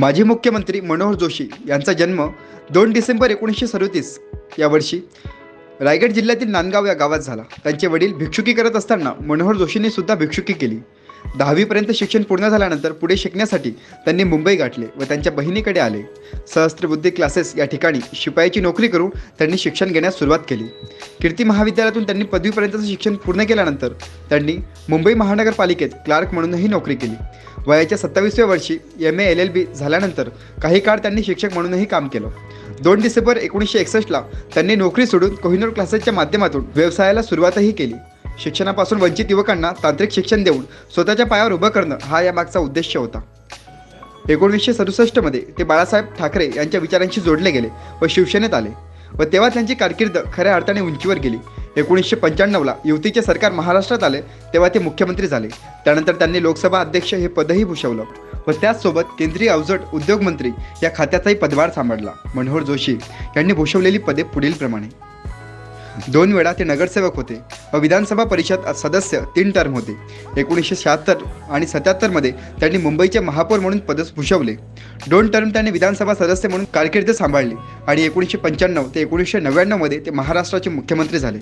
माजी मुख्यमंत्री मनोहर जोशी यांचा जन्म दोन डिसेंबर एकोणीसशे सदोतीस या वर्षी रायगड जिल्ह्यातील नांदगाव या गावात झाला. त्यांचे वडील भिक्षुकी करत असताना मनोहर जोशींनी सुद्धा भिक्षुकी केली. दहावीपर्यंत शिक्षण पूर्ण झाल्यानंतर पुढे शिकण्यासाठी त्यांनी मुंबई गाठले व त्यांच्या बहिणीकडे आले. सहस्त्रबुद्धी क्लासेस या ठिकाणी शिपायाची नोकरी करून त्यांनी शिक्षण घेण्यास सुरुवात केली. कीर्ती महाविद्यालयातून त्यांनी पदवीपर्यंतचं शिक्षण पूर्ण केल्यानंतर त्यांनी मुंबई महानगरपालिकेत क्लार्क म्हणूनही नोकरी केली. वयाच्या सत्तावीसव्या वर्षी M A L L B झाल्यानंतर काही काळ त्यांनी शिक्षक म्हणूनही काम केलं. दोन डिसेंबर एकोणीसशे एकसष्टला त्यांनी नोकरी सोडून कोहिनूर क्लासेसच्या माध्यमातून व्यवसायाला सुरुवातही केली. शिक्षणापासून वंचित युवकांना तांत्रिक शिक्षण देऊन स्वतःच्या पायावर उभं करणं हा यामागचा उद्देश होता. एकोणीसशे सदुसष्टमध्ये ते बाळासाहेब ठाकरे यांच्या विचारांशी जोडले गेले व शिवसेनेत आले व तेव्हा त्यांची कारकीर्द खऱ्या अर्थाने उंचीवर गेली. एकोणीसशे पंच्याण्णवला युतीचे सरकार महाराष्ट्रात आले तेव्हा ते मुख्यमंत्री झाले. त्यानंतर त्यांनी लोकसभा अध्यक्ष हे पदही भूषवलं व त्याचसोबत केंद्रीय अवजड उद्योगमंत्री या खात्याचाही पदभार सांभाळला. मनोहर जोशी यांनी भूषवलेली पदे पुढीलप्रमाणे. दोन वेळा ते नगरसेवक होते. व विधानसभा परिषद सदस्य तीन टर्म होते. एकोणीसशे शहात्तर आणि सत्याहत्तरमध्ये त्यांनी मुंबईचे महापौर म्हणून पद भूषवले दोन टर्म त्यांनी विधानसभा सदस्य म्हणून कारकीर्द सांभाळली आणि एकोणीसशे पंच्याण्णव ते एकोणीसशे नव्याण्णवमध्ये ते महाराष्ट्राचे मुख्यमंत्री झाले.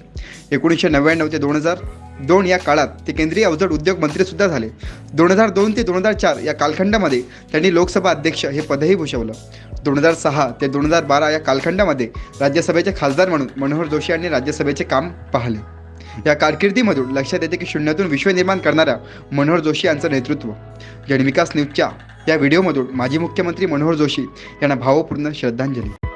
एकोणीसशे नव्याण्णव ते दोन हजार दोन या काळात ते केंद्रीय अवजड उद्योग मंत्रीसुद्धा झाले. दोन हजार दोन ते दोन हजार चार या कालखंडामध्ये त्यांनी लोकसभा अध्यक्ष हे पदही भूषवलं. दोन हजार सहा ते दोन हजार बारा या कालखंडामध्ये राज्यसभेचे खासदार म्हणून मनोहर जोशी यांनी राज्यसभेचे काम पाहिले. या कारकिर्दीमधून लक्षात येते की शून्यातून विश्व निर्माण करणाऱ्या मनोहर जोशी यांचं नेतृत्व. जनविकास न्यूजच्या या व्हिडिओमधून माजी मुख्यमंत्री मनोहर जोशी यांना भावपूर्ण श्रद्धांजली.